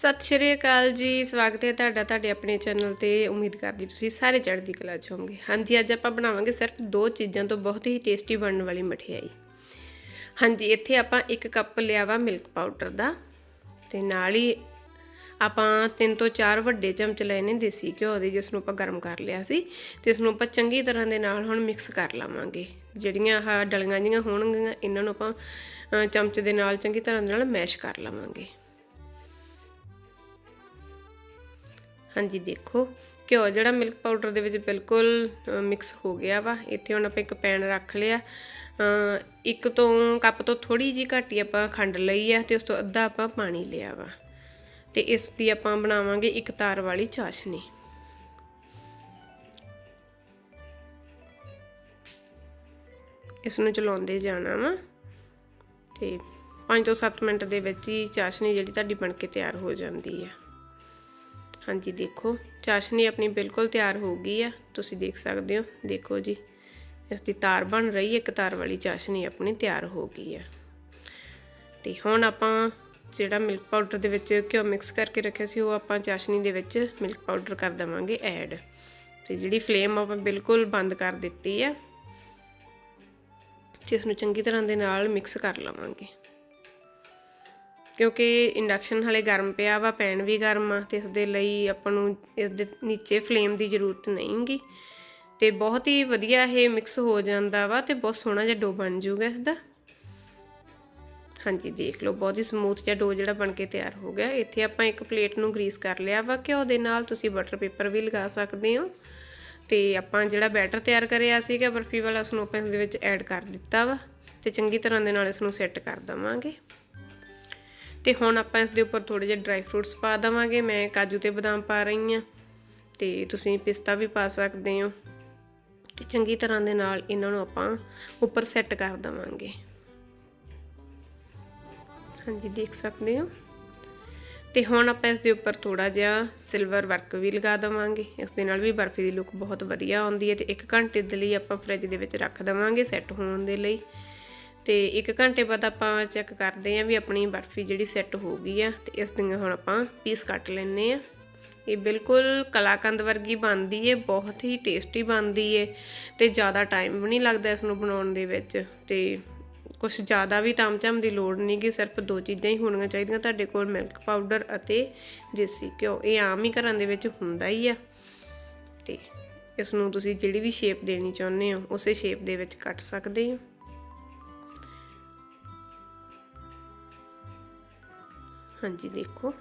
ਸਤਿ ਸ਼੍ਰੀ ਅਕਾਲ ਜੀ, ਸਵਾਗਤ ਹੈ ਤੁਹਾਡਾ ਤੁਹਾਡੇ ਆਪਣੇ ਚੈਨਲ ਤੇ। ਉਮੀਦ ਕਰਦੀ ਤੁਸੀਂ ਸਾਰੇ ਚੜ੍ਹਦੀ ਕਲਾ 'ਚ ਹੋਵੋਗੇ। ਹਾਂਜੀ, ਅੱਜ ਆਪਾਂ ਬਣਾਵਾਂਗੇ ਸਿਰਫ ਦੋ ਚੀਜ਼ਾਂ ਤੋਂ ਬਹੁਤ ਹੀ ਟੇਸਟੀ ਬਣਨ ਵਾਲੀ ਮਠਿਆਈ। ਹਾਂਜੀ, ਇੱਥੇ ਆਪਾਂ ਇੱਕ ਕੱਪ ਲਿਆ ਵਾ ਮਿਲਕ ਪਾਊਡਰ ਦਾ ਤੇ ਨਾਲ ਹੀ ਆਪਾਂ ਤਿੰਨ ਤੋਂ ਚਾਰ ਵੱਡੇ ਚਮਚ ਲਏ ਨੇ ਦੇਸੀ ਘਿਓ ਦੇ ਜਿਸ ਨੂੰ ਆਪਾਂ ਗਰਮ ਕਰ ਲਿਆ ਸੀ ਤੇ ਇਸ ਨੂੰ ਆਪਾਂ ਚੰਗੀ ਤਰ੍ਹਾਂ ਦੇ ਨਾਲ ਹੁਣ ਮਿਕਸ ਕਰ ਲਵਾਂਗੇ। ਜਿਹੜੀਆਂ ਆਹ ਡਲੀਆਂ ਜੀਆਂ ਹੋਣਗੀਆਂ, ਇਹਨਾਂ ਨੂੰ ਆਪਾਂ ਚਮਚ ਦੇ ਨਾਲ ਚੰਗੀ ਤਰ੍ਹਾਂ ਦੇ ਨਾਲ ਮੈਸ਼ ਕਰ ਲਵਾਂਗੇ। ਹਾਂਜੀ, ਦੇਖੋ। ਘਿਓ ਜਿਹੜਾ ਮਿਲਕ ਪਾਊਡਰ ਦੇ ਵਿੱਚ ਬਿਲਕੁਲ ਮਿਕਸ ਹੋ ਗਿਆ ਵਾ। ਇੱਥੇ ਹੁਣ ਆਪਾਂ ਇੱਕ ਪੈਨ ਰੱਖ ਲਿਆ। ਇੱਕ ਤੋਂ ਕੱਪ ਤੋਂ ਥੋੜੀ ਜੀ ਘੱਟ ਹੀ ਆਪਾਂ ਖੰਡ ਲਈ ਆ ਤੇ ਉਸ ਤੋਂ ਅੱਧਾ ਆਪਾਂ ਪਾਣੀ ਲਿਆ ਵਾ। ਤੇ ਇਸ ਦੀ ਆਪਾਂ ਬਣਾਵਾਂਗੇ ਇੱਕ ਤਾਰ ਵਾਲੀ ਚਾਸ਼ਨੀ। ਇਸ ਨੂੰ ਚਲਾਉਂਦੇ ਜਾਣਾ ਵਾ। ਤੇ 5 ਤੋਂ 7 ਮਿੰਟ ਦੇ ਵਿੱਚ ਹੀ ਚਾਸ਼ਨੀ ਜਿਹੜੀ ਤੁਹਾਡੀ ਬਣ ਕੇ ਤਿਆਰ ਹੋ ਜਾਂਦੀ ਆ। ਹਾਂਜੀ, ਦੇਖੋ। ਚਾਸ਼ਨੀ ਆਪਣੀ ਬਿਲਕੁਲ ਤਿਆਰ ਹੋ ਗਈ ਆ। ਤੁਸੀਂ ਦੇਖ ਸਕਦੇ ਹੋ। ਦੇਖੋ ਜੀ, ਇਸ ਦੀ ਤਾਰ ਬਣ ਰਹੀ ਹੈ ਇੱਕ ਤਾਰ ਵਾਲੀ ਚਾਸ਼ਨੀ ਆਪਣੀ ਤਿਆਰ ਹੋ ਗਈ ਆ। ਤੇ ਹੁਣ ਆਪਾਂ ਜਿਹੜਾ ਮਿਲਕ ਪਾਊਡਰ ਦੇ ਵਿੱਚ ਘਿਓ ਮਿਕਸ ਕਰਕੇ ਰੱਖਿਆ ਸੀ, ਉਹ ਆਪਾਂ ਚਾਸ਼ਨੀ ਦੇ ਵਿੱਚ ਮਿਲਕ ਪਾਊਡਰ ਕਰ ਦਵਾਂਗੇ ਐਡ। ਤੇ ਜਿਹੜੀ ਫਲੇਮ ਆਪਾਂ ਬਿਲਕੁਲ ਬੰਦ ਕਰ ਦਿੱਤੀ ਆ। ਤੇ ਇਸ ਨੂੰ ਚੰਗੀ ਤਰ੍ਹਾਂ ਦੇ ਨਾਲ ਮਿਕਸ ਕਰ ਲਵਾਂਗੇ। ਕਿਉਂਕਿ ਇੰਡਕਸ਼ਨ ਹਲੇ ਗਰਮ ਪਿਆ ਵਾ ਪੈਨ ਵੀ ਗਰਮ ਆ ਤੇ ਇਸ ਦੇ ਲਈ ਆਪਾਂ ਨੂੰ ਇਸ ਦੇ ਨੀਚੇ ਫਲੇਮ ਦੀ ਜ਼ਰੂਰਤ ਨਹੀਂਗੀ। ਤੇ ਬਹੁਤ ਹੀ ਵਧੀਆ ਇਹ ਮਿਕਸ ਹੋ ਜਾਂਦਾ ਵਾ ਤੇ ਬਹੁਤ ਸੋਹਣਾ ਜਿਹਾ ਡੋ ਬਣ ਜਾਊਗਾ ਇਸ ਦਾ ਹਾਂਜੀ, ਦੇਖ ਲਓ, ਬਹੁਤ ਹੀ ਸਮੂਥ ਜਿਹਾ ਡੋ ਜਿਹੜਾ ਬਣ ਕੇ ਤਿਆਰ ਹੋ ਗਿਆ। ਇੱਥੇ ਆਪਾਂ ਇੱਕ ਪਲੇਟ ਨੂੰ ਗਰੀਸ ਕਰ ਲਿਆ ਵਾ ਘਿਓ ਦੇ ਨਾਲ ਤੁਸੀਂ ਬਟਰ ਪੇਪਰ ਵੀ ਲਗਾ ਸਕਦੇ ਹੋ। ਤੇ ਆਪਾਂ ਜਿਹੜਾ ਬੈਟਰ ਤਿਆਰ ਕਰਿਆ ਸੀਗਾ ਬਰਫੀ ਵਾਲਾ, ਉਸ ਨੂੰ ਆਪਾਂ ਇਸ ਦੇ ਵਿੱਚ ਐਡ ਕਰ ਦਿੱਤਾ ਵਾ ਤੇ ਚੰਗੀ ਤਰ੍ਹਾਂ ਦੇ ਨਾਲ ਇਸ ਨੂੰ ਸੈੱਟ ਕਰ ਦਵਾਂਗੇ। ਤੇ ਹੁਣ ਆਪਾਂ ਇਸ ਦੇ ਉੱਪਰ ਥੋੜੇ ਜਿਹੇ ਡਰਾਈ ਫਰੂਟਸ ਪਾ ਦਵਾਂਗੇ। ਮੈਂ ਕਾਜੂ ਤੇ ਬਦਾਮ ਪਾ ਰਹੀ ਹਾਂ ਤੇ ਤੁਸੀਂ ਪਿਸਤਾ ਵੀ ਪਾ ਸਕਦੇ ਹੋ ਤੇ ਚੰਗੀ ਤਰ੍ਹਾਂ ਦੇ ਨਾਲ ਇਹਨਾਂ ਨੂੰ ਆਪਾਂ ਉੱਪਰ ਸੈੱਟ ਕਰ ਦਵਾਂਗੇ। ਹਾਂਜੀ, ਦੇਖ ਸਕਦੇ ਹੋ? ਤੇ ਹੁਣ ਆਪਾਂ ਇਸ ਦੇ ਉੱਪਰ ਥੋੜਾ ਜਿਹਾ ਸਿਲਵਰ ਵਰਕ ਵੀ ਲਗਾ ਦਵਾਂਗੇ। ਇਸ ਦੇ ਨਾਲ ਵੀ ਬਰਫੀ ਦੀ ਲੁੱਕ ਬਹੁਤ ਵਧੀਆ ਆਉਂਦੀ ਹੈ ਤੇ 1 ਘੰਟੇ ਦੇ ਲਈ ਆਪਾਂ ਫ੍ਰਿਜ ਦੇ ਵਿੱਚ ਰੱਖ ਦਵਾਂਗੇ ਸੈੱਟ ਹੋਣ ਦੇ ਲਈ। ਤੇ 1 ਘੰਟੇ ਬਾਅਦ ਆਪਾਂ ਚੈੱਕ ਕਰਦੇ ਆਂ ਵੀ ਆਪਣੀ ਬਰਫੀ ਜਿਹੜੀ ਸੈੱਟ ਹੋ ਗਈ ਆ ਤੇ ਇਸ ਦੀਆਂ ਹੁਣ ਆਪਾਂ ਪੀਸ ਕੱਟ ਲੈਣੇ ਆ ਇਹ ਬਿਲਕੁਲ ਕਲਾਕੰਦ ਵਰਗੀ ਬਣਦੀ ਏ, ਬਹੁਤ ਹੀ ਟੇਸਟੀ ਬਣਦੀ ਏ ਤੇ ਜ਼ਿਆਦਾ ਟਾਈਮ ਵੀ ਨਹੀਂ ਲੱਗਦਾ ਇਸ ਨੂੰ ਬਣਾਉਣ ਦੇ ਵਿੱਚ ਤੇ ਕੁਝ ਜ਼ਿਆਦਾ ਵੀ ਤਾਮਝਾਮ ਦੀ ਲੋੜ ਨਹੀਂ ਕਿ ਸਿਰਫ ਦੋ ਚੀਜ਼ਾਂ ਹੀ ਹੋਣੀਆਂ ਚਾਹੀਦੀਆਂ ਤੁਹਾਡੇ ਕੋਲ ਮਿਲਕ ਪਾਊਡਰ ਅਤੇ ਦੇਸੀ ਘਿਓ। ਇਹ ਆਮ ਹੀ ਘਰਾਂ ਦੇ ਵਿੱਚ ਹੁੰਦਾ ਹੀ ਆ ਤੇ ਇਸ ਨੂੰ ਤੁਸੀਂ ਜਿਹੜੀ ਵੀ ਸ਼ੇਪ ਦੇਣੀ ਚਾਹੁੰਦੇ ਹੋ, ਉਸੇ ਸ਼ੇਪ ਦੇ ਵਿੱਚ ਕੱਟ ਸਕਦੇ ਹੋ। ਹਾਂਜੀ, ਦੇਖੋ।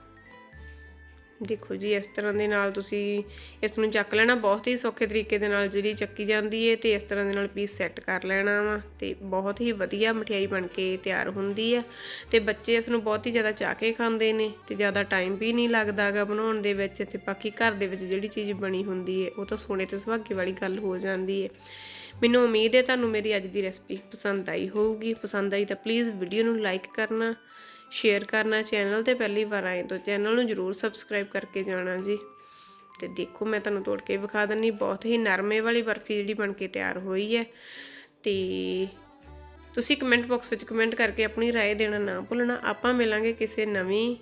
ਦੇਖੋ ਜੀ, ਇਸ ਤਰ੍ਹਾਂ ਦੇ ਨਾਲ ਤੁਸੀਂ ਇਸ ਨੂੰ ਚੱਕ ਲੈਣਾ, ਬਹੁਤ ਹੀ ਸੌਖੇ ਤਰੀਕੇ ਦੇ ਨਾਲ ਜਿਹੜੀ ਚੱਕੀ ਜਾਂਦੀ ਹੈ ਤੇ ਇਸ ਤਰ੍ਹਾਂ ਦੇ ਨਾਲ ਪੀਸ ਸੈੱਟ ਕਰ ਲੈਣਾ ਵਾ ਤੇ ਬਹੁਤ ਹੀ ਵਧੀਆ ਮਠਿਆਈ ਬਣ ਕੇ ਤਿਆਰ ਹੁੰਦੀ ਆ ਤੇ ਬੱਚੇ ਇਸ ਨੂੰ ਬਹੁਤ ਹੀ ਜ਼ਿਆਦਾ ਚਾਹ ਕੇ ਖਾਂਦੇ ਨੇ ਤੇ ਜ਼ਿਆਦਾ ਟਾਈਮ ਵੀ ਨਹੀਂ ਲੱਗਦਾਗਾ ਬਣਾਉਣ ਦੇ ਵਿੱਚ ਤੇ ਬਾਕੀ ਘਰ ਦੇ ਵਿੱਚ ਜਿਹੜੀ ਚੀਜ਼ ਬਣੀ ਹੁੰਦੀ ਹੈ ਉਹ ਤਾਂ ਸੋਨੇ ਤੇ ਸੁਹਾਗੇ ਵਾਲੀ ਗੱਲ ਹੋ ਜਾਂਦੀ ਹੈ ਮੈਨੂੰ ਉਮੀਦ ਹੈ ਤੁਹਾਨੂੰ ਮੇਰੀ ਅੱਜ ਦੀ ਰੈਸਪੀ ਪਸੰਦ ਆਈ ਹੋਊਗੀ, ਪਸੰਦ ਆਈ ਤਾਂ ਪਲੀਜ਼ ਵੀਡੀਓ ਨੂੰ ਲਾਈਕ ਕਰਨਾ ਸ਼ੇਅਰ ਕਰਨਾ ਚੈਨਲ ਤੇ ਪਹਿਲੀ ਵਾਰ ਆਏ ਤਾਂ ਚੈਨਲ ਨੂੰ ਜਰੂਰ ਸਬਸਕ੍ਰਾਈਬ ਕਰਕੇ ਜਾਣਾ ਜੀ ਤੇ ਦੇਖੋ ਮੈਂ ਤੁਹਾਨੂੰ ਤੋੜ ਕੇ ਵਿਖਾ ਦਿੰਨੀ ਬਹੁਤ ਹੀ ਨਰਮੇ ਵਾਲੀ ਬਰਫੀ ਜਿਹੜੀ ਬਣ ਕੇ ਤਿਆਰ ਹੋਈ ਹੈ ਤੇ ਤੁਸੀਂ ਕਮੈਂਟ ਬਾਕਸ ਵਿੱਚ ਕਮੈਂਟ ਕਰਕੇ ਆਪਣੀ رائے ਦੇਣਾ ਨਾ ਭੁੱਲਣਾ ਆਪਾਂ ਮਿਲਾਂਗੇ ਕਿਸੇ ਨਵੀਂ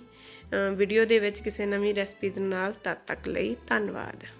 ਵੀਡੀਓ ਦੇ ਵਿੱਚ ਕਿਸੇ ਨਵੀਂ ਰੈਸਪੀ ਦੇ ਨਾਲ ਤਦ ਤੱਕ ਲਈ ਧੰਨਵਾਦ